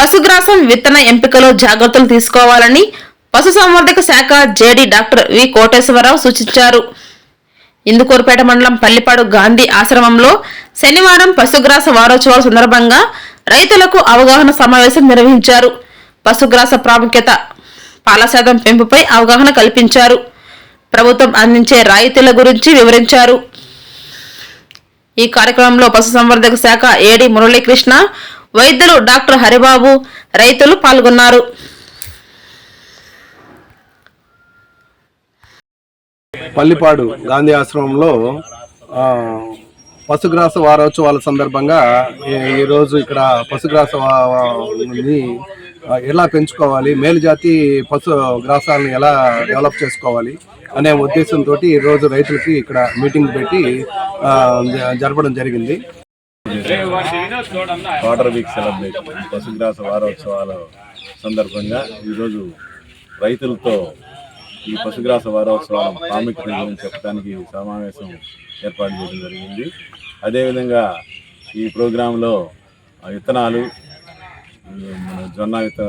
పశుగ్రాసం విత్తన ఎంపికలో జాగ్రత్తలు తీసుకోవాలని పశుసంవర్ధక శాఖ జేడీ డాక్టర్ వి కోటేశ్వరరావు సూచించారు. ఇందుకూరుపేట మండలం పల్లిపాడు గాంధీ ఆశ్రమంలో శనివారం పశుగ్రాస వారోత్సవాల సందర్భంగా రైతులకు అవగాహన సమావేశం నిర్వహించారు. పశుగ్రాస ప్రాముఖ్యత పాల శాతం పెంపుపై అవగాహన కల్పించారు. ప్రభుత్వం అందించే రాయితీల గురించి వివరించారు. ఈ కార్యక్రమంలో పశుసంవర్ధక శాఖ ఏడి మురళీకృష్ణ వైద్యులు డాక్టర్ హరిబాబు రైతులు పాల్గొన్నారు. పల్లిపాడు గాంధీ ఆశ్రమంలో పశుగ్రాస వారోత్సవాల సందర్భంగా ఈరోజు ఇక్కడ పశుగ్రాస ఎలా పెంచుకోవాలి మేలుజాతి పశు గ్రాసాలను ఎలా డెవలప్ చేసుకోవాలి అనే ఉద్దేశంతో ఈరోజు రైతులకి ఇక్కడ మీటింగ్ పెట్టి జరపడం జరిగింది. వాటర్ వీక్ సెలబ్రేషన్ పశుగ్రాస వారోత్సవాల సందర్భంగా ఈరోజు రైతులతో ఈ పశుగ్రాస వారోత్సవాల ప్రాముఖ్యత గురించి చెప్పడానికి సమావేశం ఏర్పాటు చేయడం జరిగింది. అదేవిధంగా ఈ ప్రోగ్రాంలో విత్తనాలు జొన్న విత్తనాలు